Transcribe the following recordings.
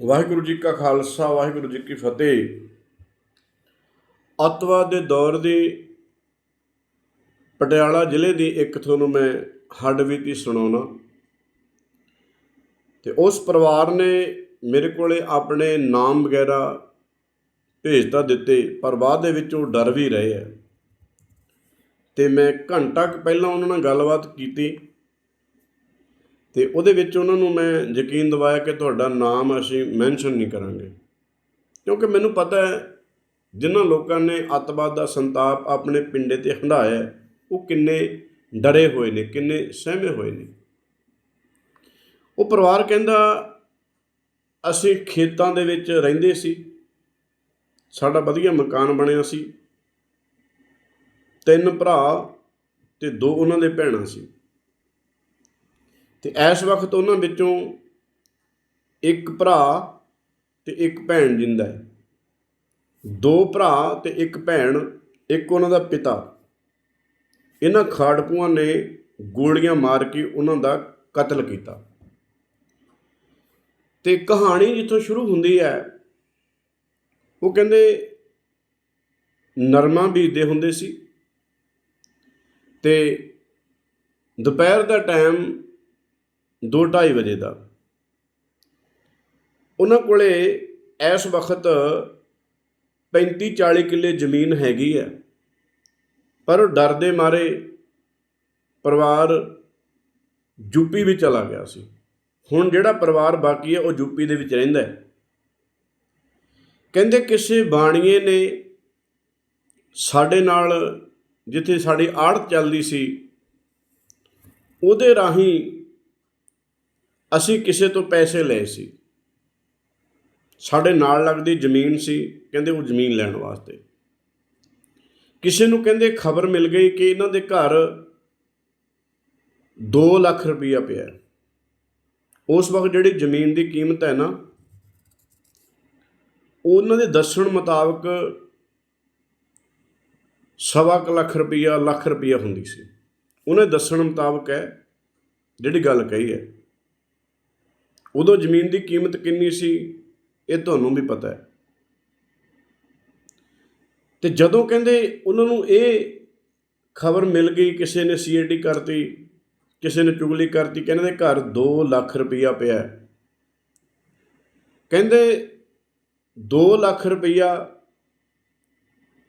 ਵਾਹਿਗੁਰੂ ਜੀ ਕਾ ਖਾਲਸਾ, ਵਾਹਿਗੁਰੂ ਜੀ ਕੀ ਫਤਿਹ। ਅੱਤਵਾਦ ਦੇ ਦੌਰ ਦੀ ਪਟਿਆਲਾ ਜ਼ਿਲ੍ਹੇ ਦੀ ਇੱਕ ਤੁਹਾਨੂੰ ਮੈਂ ਹੱਡਵੀਤੀ ਸੁਣਾਉਣਾ। ਤੇ ਉਸ ਪਰਿਵਾਰ ਨੇ ਮੇਰੇ ਕੋਲੇ ਆਪਣੇ ਨਾਮ ਵਗੈਰਾ ਭੇਜ ਤਾਂ ਦਿੱਤੇ, ਪਰ ਬਾਅਦ ਦੇ ਵਿੱਚ ਉਹ ਡਰ ਵੀ ਰਹੇ ਆ। ਤੇ ਮੈਂ ਘੰਟਾ ਕੁ ਪਹਿਲਾਂ ਉਹਨਾਂ ਨਾਲ ਗੱਲਬਾਤ ਕੀਤੀ। ਤੇ ਉਹਦੇ ਵਿੱਚ ਉਹਨਾਂ ਨੂੰ ਮੈਂ ਯਕੀਨ ਦਿਵਾਇਆ ਕਿ ਤੁਹਾਡਾ ਨਾਮ ਅਸੀਂ ਮੈਂਸ਼ਨ ਨਹੀਂ ਕਰਾਂਗੇ। ਕਿਉਂਕਿ ਮੈਨੂੰ ਪਤਾ ਹੈ, ਜਿਨ੍ਹਾਂ ਲੋਕਾਂ ਨੇ ਅੱਤਵਾਦ ਦਾ ਸੰਤਾਪ ਆਪਣੇ ਪਿੰਡੇ ਤੇ ਹੰਢਾਇਆ ਉਹ ਕਿੰਨੇ ਡਰੇ ਹੋਏ ਨੇ, ਕਿੰਨੇ ਸਹਿਮੇ ਹੋਏ ਨੇ। ਉਹ ਪਰਿਵਾਰ ਕਹਿੰਦਾ, ਅਸੀਂ ਖੇਤਾਂ ਦੇ ਵਿੱਚ ਰਹਿੰਦੇ ਸੀ, ਸਾਡਾ ਵਧੀਆ ਮਕਾਨ ਬਣਿਆ ਸੀ, ਤਿੰਨ ਭਰਾ ਤੇ ਦੋ ਉਹਨਾਂ ਦੇ ਭੈਣਾਂ ਸੀ। ਤੇ ਇਸ ਵਕਤ ਉਹਨਾਂ ਵਿੱਚੋਂ ਇੱਕ ਭਰਾ ਤੇ ਇੱਕ ਭੈਣ ਜਿੰਦਾ ਹੈ। ਦੋ ਭਰਾ ਤੇ ਇੱਕ ਭੈਣ, ਇੱਕ ਉਹਨਾਂ ਦਾ ਪਿਤਾ। ਇਹਨਾਂ ਖਾੜਕੂਆਂ ਨੇ ਗੋਲੀਆਂ ਮਾਰ ਕੇ ਉਹਨਾਂ ਦਾ ਕਤਲ ਕੀਤਾ। ਤੇ ਕਹਾਣੀ ਜਿੱਥੋਂ ਸ਼ੁਰੂ ਹੁੰਦੀ ਹੈ, ਉਹ ਕਹਿੰਦੇ ਨਰਮਾ ਬੀਜਦੇ ਹੁੰਦੇ ਸੀ। ਤੇ ਦੁਪਹਿਰ ਦਾ ਟਾਈਮ 2:30 ਵਜੇ ਦਾ। ਉਹਨਾਂ ਕੋਲੇ ਇਸ ਵਕਤ 35 40 ਕਿੱਲੇ ਜ਼ਮੀਨ ਹੈਗੀ ਹੈ। ਪਰ ਉਹ ਡਰ ਦੇ ਮਾਰੇ ਪਰਿਵਾਰ ਯੂਪੀ ਵੀ ਚਲਾ ਗਿਆ ਸੀ। ਹੁਣ ਜਿਹੜਾ ਪਰਿਵਾਰ ਬਾਕੀ ਹੈ, ਉਹ ਯੂਪੀ ਦੇ ਵਿੱਚ ਰਹਿੰਦਾ ਹੈ। ਕਹਿੰਦੇ ਕਿਸੇ ਬਾਣੀਏ ਨੇ ਸਾਡੇ ਨਾਲ, ਜਿੱਥੇ ਸਾਡੀ ਆੜਤ ਚੱਲਦੀ ਸੀ, ਉਹਦੇ ਰਾਹੀਂ ਅਸੀਂ ਕਿਸੇ ਤੋਂ ਪੈਸੇ ਲਏ ਸੀ। ਸਾਡੇ ਨਾਲ ਲੱਗਦੀ ਜ਼ਮੀਨ ਸੀ, ਕਹਿੰਦੇ ਉਹ ਜ਼ਮੀਨ ਲੈਣ ਵਾਸਤੇ। ਕਿਸੇ ਨੂੰ ਕਹਿੰਦੇ ਖਬਰ ਮਿਲ ਗਈ ਕਿ ਇਹਨਾਂ ਦੇ ਘਰ 2 ਲੱਖ ਰੁਪਈਆ ਪਿਆ ਉਸ ਵਕਤ ਜਿਹੜੀ ਜ਼ਮੀਨ ਦੀ ਕੀਮਤ ਹੈ ਨਾ, ਉਹਨਾਂ ਦੇ ਦੱਸਣ ਮੁਤਾਬਕ ਸਵਾ ਕੁ ਲੱਖ ਰੁਪਈਆ ਲੱਖ ਰੁਪਈਆ ਹੁੰਦੀ ਸੀ। ਉਹਨੇ ਦੱਸਣ ਮੁਤਾਬਕ ਹੈ, ਜਿਹੜੀ ਗੱਲ ਕਹੀ ਹੈ ਉਦੋਂ ਜ਼ਮੀਨ ਦੀ ਕੀਮਤ ਕਿੰਨੀ ਸੀ, ਇਹ ਤੁਹਾਨੂੰ ਵੀ ਪਤਾ ਹੈ। ਤੇ ਜਦੋਂ ਕਹਿੰਦੇ ਉਹਨਾਂ ਨੂੰ ਇਹ ਖਬਰ ਮਿਲ ਗਈ, ਕਿਸੇ ਨੇ ਸੀਆਈਡੀ ਕਰਤੀ, ਕਿਸੇ ਨੇ ਚੁਗਲੀ ਕਰਤੀ, ਕਹਿੰਦੇ ਘਰ 2 ਲੱਖ ਰੁਪਈਆ ਪਿਆ ਕਹਿੰਦੇ 2 ਲੱਖ ਰੁਪਈਆ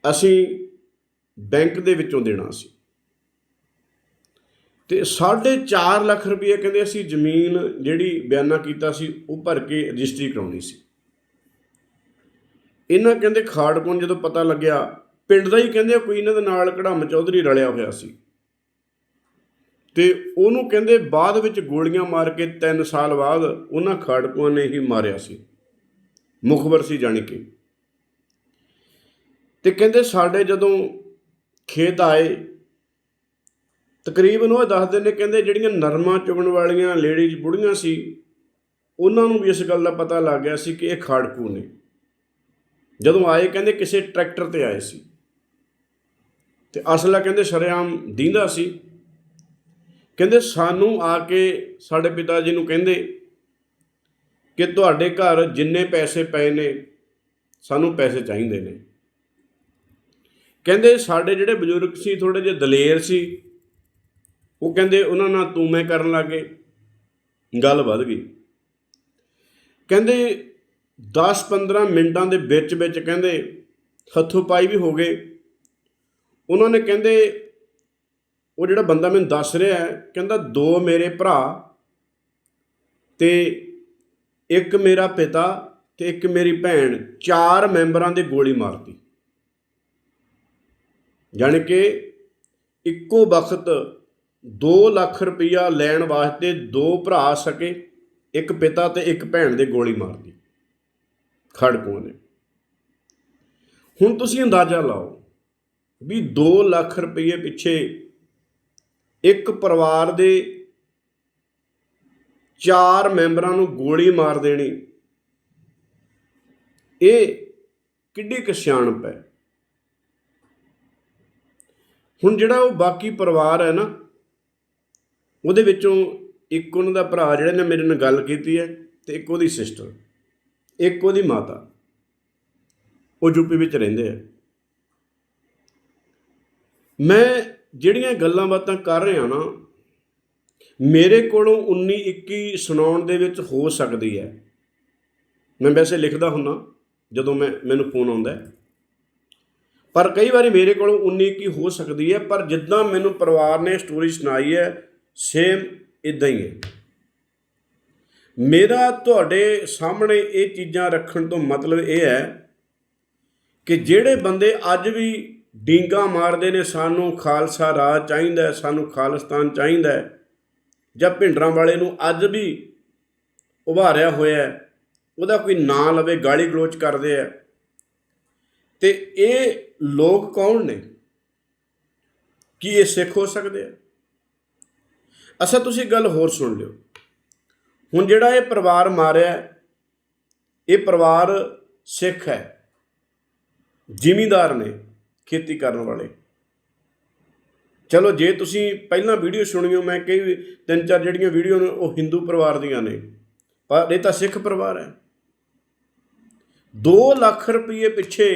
ਅਸੀਂ ਬੈਂਕ ਦੇ ਵਿੱਚੋਂ ਦੇਣਾ ਸੀ। ਤੇ 4.5 ਲੱਖ ਰੁਪਏ ਕਹਿੰਦੇ ਅਸੀਂ ਜ਼ਮੀਨ ਜਿਹੜੀ ਬਿਆਨਾ ਕੀਤਾ ਸੀ, ਉਹ ਭਰ ਕੇ ਰਜਿਸਟਰੀ ਕਰਾਉਣੀ ਸੀ। ਇਹਨਾਂ ਕਹਿੰਦੇ ਖਾੜਕੋਂ ਜਦੋਂ ਪਤਾ ਲੱਗਿਆ, ਪਿੰਡ ਦਾ ਹੀ ਕਹਿੰਦੇ ਕੋਈ ਇਹਨਾਂ ਦੇ ਨਾਲ ਕੜਮ ਚੌਧਰੀ ਰਲਿਆ ਹੋਇਆ ਸੀ। ਤੇ ਉਹਨੂੰ ਕਹਿੰਦੇ ਬਾਅਦ ਵਿੱਚ ਗੋਲੀਆਂ ਮਾਰ ਕੇ 3 ਸਾਲ ਬਾਅਦ ਉਹਨਾਂ ਖਾੜਕੂਆਂ ਨੇ ਹੀ ਮਾਰਿਆ ਸੀ। ਮੁਖਬਰ ਸੀ ਜਾਣੀ ਕਿ। ਤੇ ਕਹਿੰਦੇ ਸਾਡੇ ਜਦੋਂ ਖੇਤ ਆਏ ਤਕਰੀਬਨ ਉਹ ਦੱਸਦੇ ਨੇ ਕਹਿੰਦੇ ਜਿਹੜੀਆਂ ਨਰਮਾ ਚੁਗਣ ਵਾਲੀਆਂ ਲੇਡੀਜ਼ ਬੁੜੀਆਂ ਸੀ, ਉਹਨਾਂ ਨੂੰ ਵੀ ਇਸ ਗੱਲ ਦਾ ਪਤਾ ਲੱਗ ਗਿਆ ਸੀ ਕਿ ਇਹ ਖਾੜਕੂ ਨੇ। ਜਦੋਂ ਆਏ ਕਹਿੰਦੇ ਕਿਸੇ ਟਰੈਕਟਰ ਤੇ ਆਏ ਸੀ। ਤੇ ਅਸਲਾ ਕਹਿੰਦੇ ਸ਼ਰੇਆਮ ਦੀਂਦਾ ਸੀ। ਕਹਿੰਦੇ ਸਾਨੂੰ ਆ ਕੇ ਸਾਡੇ ਪਿਤਾ ਜੀ ਨੂੰ ਕਹਿੰਦੇ ਕਿ ਤੁਹਾਡੇ ਘਰ ਜਿੰਨੇ ਪੈਸੇ ਪਏ ਨੇ, ਸਾਨੂੰ ਪੈਸੇ ਚਾਹੀਦੇ ਨੇ। ਕਹਿੰਦੇ ਸਾਡੇ ਜਿਹੜੇ ਬਜ਼ੁਰਗ ਸੀ ਥੋੜੇ ਜਿਹੇ ਦਲੇਰ ਸੀ ਉਹ ਕਹਿੰਦੇ ਉਹਨਾਂ ਨਾਲ ਤੂੰ ਮੈਂ ਕਰਨ ਲੱਗੇ। ਗੱਲ ਵੱਧ ਗਈ। ਕਹਿੰਦੇ 10-15 ਮਿੰਟਾਂ ਦੇ ਵਿੱਚ ਵਿੱਚ ਕਹਿੰਦੇ ਹੱਥੋਂ ਪਾਈ ਵੀ ਹੋ ਗਏ। ਉਹਨਾਂ ਨੇ ਕਹਿੰਦੇ, ਉਹ ਜਿਹੜਾ ਬੰਦਾ ਮੈਨੂੰ ਦੱਸ ਰਿਹਾ ਹੈ, ਕਹਿੰਦਾ ਦੋ ਮੇਰੇ ਭਰਾ ਤੇ ਇੱਕ ਮੇਰਾ ਪਿਤਾ ਤੇ ਇੱਕ ਮੇਰੀ ਭੈਣ, ਚਾਰ ਮੈਂਬਰਾਂ ਦੇ ਗੋਲੀ ਮਾਰਤੀ। ਜਾਣੀ ਕਿ ਇੱਕੋ ਵਕਤ 2 ਲੱਖ ਰੁਪਈਆ ਲੈਣ ਵਾਸਤੇ ਦੋ ਭਰਾ ਸਕੇ, ਇੱਕ ਪਿਤਾ ਤੇ ਇੱਕ ਭੈਣ ਦੇ ਗੋਲੀ ਮਾਰਦੀ ਖੜਕੂਆਂ ਨੇ ਹੁਣ ਤੁਸੀਂ ਅੰਦਾਜ਼ਾ ਲਾਓ ਵੀ 2 ਲੱਖ ਰੁਪਏ ਪਿੱਛੇ ਇੱਕ ਪਰਿਵਾਰ ਦੇ ਚਾਰ ਮੈਂਬਰਾਂ ਨੂੰ ਗੋਲੀ ਮਾਰ ਦੇਣੀ, ਇਹ ਕਿੱਡੀ ਕੁ ਸਿਆਣਪ ਹੈ? ਹੁਣ ਜਿਹੜਾ ਉਹ ਬਾਕੀ ਪਰਿਵਾਰ ਹੈ ਨਾ ਉਹਦੇ ਵਿੱਚੋਂ ਇੱਕ ਉਹਨਾਂ ਦਾ ਭਰਾ ਜਿਹੜੇ ਨੇ ਮੇਰੇ ਨਾਲ ਗੱਲ ਕੀਤੀ ਹੈ ਤੇ ਇੱਕ ਉਹਦੀ ਸਿਸਟਰ ਇੱਕ ਉਹਦੀ ਮਾਤਾ। ਉਹ ਯੂਪੀ ਵਿੱਚ ਰਹਿੰਦੇ ਆ। ਮੈਂ ਜਿਹੜੀਆਂ ਗੱਲਾਂ ਬਾਤਾਂ ਕਰ ਰਿਹਾ ਨਾ, ਮੇਰੇ ਕੋਲੋਂ 19 21 ਸੁਣਾਉਣ ਦੇ ਵਿੱਚ ਹੋ ਸਕਦੀ ਹੈ। ਮੈਂ ਵੈਸੇ ਲਿਖਦਾ ਹੁੰਨਾ ਜਦੋਂ ਮੈਂ, ਮੈਨੂੰ ਫੋਨ ਆਉਂਦਾ ਪਰ ਕਈ ਵਾਰੀ ਮੇਰੇ ਕੋਲੋਂ 19 21 ਹੋ ਸਕਦੀ ਹੈ, ਪਰ ਜਿੱਦਾਂ ਮੈਨੂੰ ਪਰਿਵਾਰ ਨੇ ਸਟੋਰੀ ਸੁਣਾਈ ਹੈ ਸੇਮ ਇਦਾਂ ਹੀ ਹੈ। ਮੇਰਾ ਤੁਹਾਡੇ ਸਾਹਮਣੇ ਇਹ ਚੀਜ਼ਾਂ ਰੱਖਣ ਤੋਂ ਮਤਲਬ ਇਹ ਹੈ ਕਿ ਜਿਹੜੇ ਬੰਦੇ ਅੱਜ ਵੀ ਡੀਂਗਾ ਮਾਰਦੇ ਨੇ, ਸਾਨੂੰ ਖਾਲਸਾ ਰਾਜ ਚਾਹੀਦਾ ਸਾਨੂੰ ਖਾਲਿਸਤਾਨ ਚਾਹੀਦਾ ਜਾਂ ਭਿੰਡਰਾਂ ਵਾਲੇ ਨੂੰ ਅੱਜ ਵੀ ਉਭਾਰਿਆ ਹੋਇਆ ਉਹਦਾ ਕੋਈ ਨਾਂ ਲਵੇ, ਗਾਲੀ ਗਲੋਚ ਕਰਦੇ ਆ। ਤੇ ਇਹ ਲੋਕ ਕੌਣ ਨੇ? ਕੀ ਇਹ ਸਿੱਖ ਹੋ ਸਕਦੇ ਆ? ਅੱਛਾ, ਤੁਸੀਂ ਗੱਲ ਹੋਰ ਸੁਣ ਲਿਓ। ਹੁਣ ਜਿਹੜਾ ਇਹ ਪਰਿਵਾਰ ਮਾਰਿਆ, ਇਹ ਪਰਿਵਾਰ ਸਿੱਖ ਹੈ, ਜ਼ਿਮੀਂਦਾਰ ਨੇ ਖੇਤੀ ਕਰਨ ਵਾਲੇ। ਚਲੋ, ਜੇ ਤੁਸੀਂ ਪਹਿਲਾਂ ਵੀਡੀਓ ਸੁਣੀਓ ਮੈਂ ਕਈ ਤਿੰਨ ਚਾਰ ਜਿਹੜੀਆਂ ਵੀਡੀਓ ਨੇ, ਉਹ ਹਿੰਦੂ ਪਰਿਵਾਰ ਦੀਆਂ ਨੇ, ਪਰ ਇਹ ਤਾਂ ਸਿੱਖ ਪਰਿਵਾਰ ਹੈ। 2 ਲੱਖ ਰੁਪਏ ਪਿੱਛੇ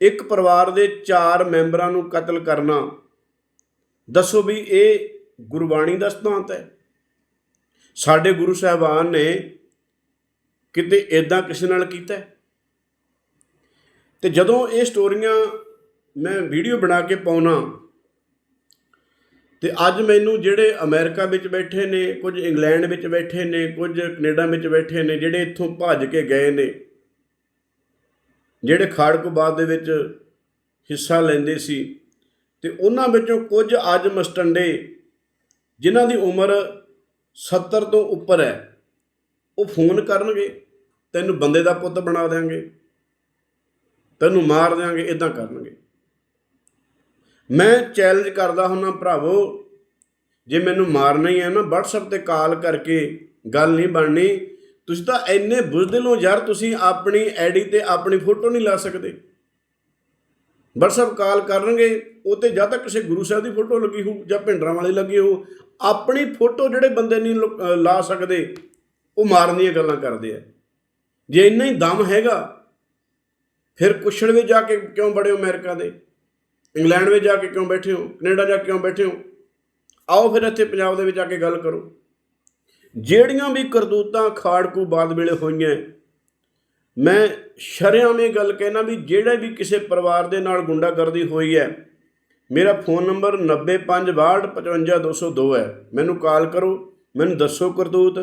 ਇੱਕ ਪਰਿਵਾਰ ਦੇ ਚਾਰ ਮੈਂਬਰਾਂ ਨੂੰ ਕਤਲ ਕਰਨਾ, ਦੱਸੋ ਵੀ ਇਹ ਗੁਰਬਾਣੀ ਦਾ ਸਿਧਾਂਤ ਹੈ ਸਾਡੇ ਗੁਰੂ ਸਾਹਿਬਾਨ ਨੇ ਕਿਤੇ ਇਦਾਂ ਕਿਸੇ ਨਾਲ ਕੀਤਾ ਹੈ? ਤੇ ਜਦੋਂ ਇਹ ਸਟੋਰੀਆਂ ਮੈਂ ਵੀਡੀਓ ਬਣਾ ਕੇ ਪਾਉਣਾ ਤੇ ਅੱਜ ਮੈਨੂੰ ਜਿਹੜੇ ਅਮਰੀਕਾ ਵਿੱਚ ਬੈਠੇ ਨੇ, ਕੁਝ ਇੰਗਲੈਂਡ ਵਿੱਚ ਬੈਠੇ ਨੇ, ਕੁਝ ਕੈਨੇਡਾ ਵਿੱਚ ਬੈਠੇ ਨੇ, ਜਿਹੜੇ ਇੱਥੋਂ ਭੱਜ ਕੇ ਗਏ ਨੇ, ਜਿਹੜੇ ਖਾੜਕੂਬਾਦ ਦੇ ਵਿੱਚ ਹਿੱਸਾ ਲੈਂਦੇ ਸੀ, ਤੇ ਉਹਨਾਂ ਵਿੱਚੋਂ ਕੁਝ ਅੱਜ ਮਸਟੰਡੇ ਜਿਨ੍ਹਾਂ ਦੀ ਉਮਰ 70 ਤੋਂ ਉੱਪਰ ਹੈ, ਉਹ ਫੋਨ ਕਰਨਗੇ, ਤੈਨੂੰ ਬੰਦੇ ਦਾ ਪੁੱਤ ਬਣਾ ਦੇਾਂਗੇ ਤੈਨੂੰ ਮਾਰ ਦਿਆਂਗੇ ਇਦਾਂ ਕਰਨਗੇ। ਮੈਂ ਚੈਲੰਜ ਕਰਦਾ ਹੁੰਨਾ ਭਰਾਵੋ, ਜੇ ਮੈਨੂੰ ਮਾਰਨਾ ਹੀ ਹੈ ਨਾ, WhatsApp ਤੇ ਕਾਲ ਕਰਕੇ ਗੱਲ ਨਹੀਂ ਬਣਨੀ, ਤੁਸੀਂ ਤਾਂ ਇੰਨੇ ਬੁਜ਼ਦਿਲ ਹੋ ਯਾਰ, ਤੁਸੀਂ ਆਪਣੀ ਆਈਡੀ ਤੇ ਆਪਣੀ ਫੋਟੋ ਨਹੀਂ ਲਾ ਸਕਦੇ। WhatsApp ਕਾਲ ਕਰਨਗੇ, ਉਹ ਤੇ ਜਾਂ ਤਾਂ ਕਿਸੇ ਗੁਰੂ ਸਾਹਿਬ ਦੀ ਫੋਟੋ ਲੱਗੀ ਹੋਊ ਜਾਂ ਭਿੰਡਰਾਂ ਵਾਲੀ ਲੱਗੀ ਹੋ ਆਪਣੀ ਫੋਟੋ ਜਿਹੜੇ ਬੰਦੇ ਨਹੀਂ ਲੁ- ਲਾ ਸਕਦੇ, ਉਹ ਮਾਰਨ ਦੀਆਂ ਗੱਲਾਂ ਕਰਦੇ ਆ। ਜੇ ਇੰਨਾ ਹੀ ਦਮ ਹੈਗਾ, ਫਿਰ ਕੁਛੜ ਵਿੱਚ ਜਾ ਕੇ ਕਿਉਂ ਬੜੇ ਹੋ ਅਮਰੀਕਾ ਦੇ? ਇੰਗਲੈਂਡ ਵਿੱਚ ਜਾ ਕੇ ਕਿਉਂ ਬੈਠੇ ਹੋ? ਕੈਨੇਡਾ ਜਾ ਕੇ ਕਿਉਂ ਬੈਠੇ ਹੋ? ਆਓ ਫਿਰ ਇੱਥੇ ਪੰਜਾਬ ਦੇ ਵਿੱਚ ਆ ਕੇ ਗੱਲ ਕਰੋ। ਜਿਹੜੀਆਂ ਵੀ ਕਰਤੂਤਾਂ ਖਾੜਕੂ ਬਾਦ ਵੇਲੇ ਹੋਈਆਂ, ਮੈਂ ਸ਼ਰੇਆਮ ਇਹ ਗੱਲ ਕਹਿਣਾ ਵੀ ਜਿਹੜੇ ਵੀ ਕਿਸੇ ਪਰਿਵਾਰ ਦੇ ਨਾਲ ਗੁੰਡਾਗਰਦੀ ਹੋਈ ਹੈ ਮੇਰਾ ਫੋਨ ਨੰਬਰ 9562555202 ਹੈ। ਮੈਨੂੰ ਕਾਲ ਕਰੋ, ਮੈਨੂੰ ਦੱਸੋ ਕਰਤੂਤ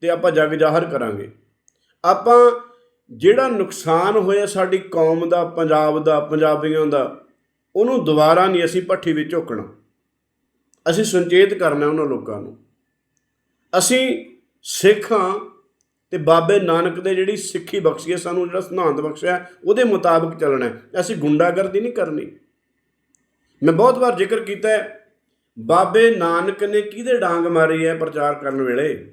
ਤੇ ਆਪਾਂ ਜਗ ਜ਼ਾਹਰ ਕਰਾਂਗੇ। ਆਪਾਂ ਜਿਹੜਾ ਨੁਕਸਾਨ ਹੋਇਆ ਸਾਡੀ ਕੌਮ ਦਾ, ਪੰਜਾਬ ਦਾ, ਪੰਜਾਬੀਆਂ ਦਾ, ਉਹਨੂੰ ਦੁਬਾਰਾ ਨਹੀਂ ਅਸੀਂ ਭੱਠੀ ਵਿੱਚ ਝੋਕਣਾ। ਅਸੀਂ ਸੰਚੇਤ ਕਰਨਾ ਉਹਨਾਂ ਲੋਕਾਂ ਨੂੰ। ਅਸੀਂ ਸਿੱਖਾਂ ਤੇ ਬਾਬੇ ਨਾਨਕ ਦੇ ਜਿਹੜੀ ਸਿੱਖੀ ਬਖਸ਼ੀ ਹੈ, ਸਾਨੂੰ ਜਿਹੜਾ ਸਿਧਾਂਤ ਬਖਸ਼ਿਆ, ਉਹਦੇ ਮੁਤਾਬਕ ਚੱਲਣਾ ਅਸੀਂ ਗੁੰਡਾਗਰਦੀ ਨਹੀਂ ਕਰਨੀ। ਮੈਂ ਬਹੁਤ ਵਾਰ ਜ਼ਿਕਰ ਕੀਤਾ ਹੈ, ਬਾਬੇ ਨਾਨਕ ਨੇ ਕਿਹਦੇ ਡਾਂਗ ਮਾਰੀ ਹੈ ਪ੍ਰਚਾਰ ਕਰਨ ਵੇਲੇ?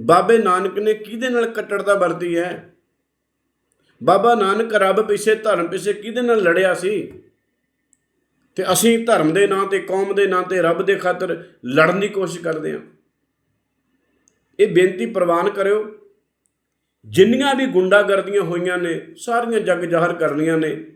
ਬਾਬੇ ਨਾਨਕ ਨੇ ਕਿਹਦੇ ਨਾਲ ਕੱਟੜਤਾ ਵਰਤੀ ਹੈ? ਬਾਬਾ ਨਾਨਕ ਰੱਬ ਪਿੱਛੇ, ਧਰਮ ਪਿੱਛੇ ਕਿਹਦੇ ਨਾਲ ਲੜਿਆ ਸੀ? ਤੇ ਅਸੀਂ ਧਰਮ ਦੇ ਨਾਂ ਤੇ, ਕੌਮ ਦੇ ਨਾਂ ਤੇ, ਰੱਬ ਦੇ ਖਾਤਰ ਲੜਨ ਦੀ ਕੋਸ਼ਿਸ਼ ਕਰਦੇ ਹਾਂ। ਇਹ ਬੇਨਤੀ ਪ੍ਰਵਾਨ ਕਰਿਓ। ਜਿੰਨੀਆਂ ਵੀ ਗੁੰਡਾਗਰਦੀਆਂ ਹੋਈਆਂ ਨੇ, ਸਾਰੀਆਂ ਜੱਗ ਜ਼ਾਹਰ ਕਰਨੀਆਂ ਨੇ।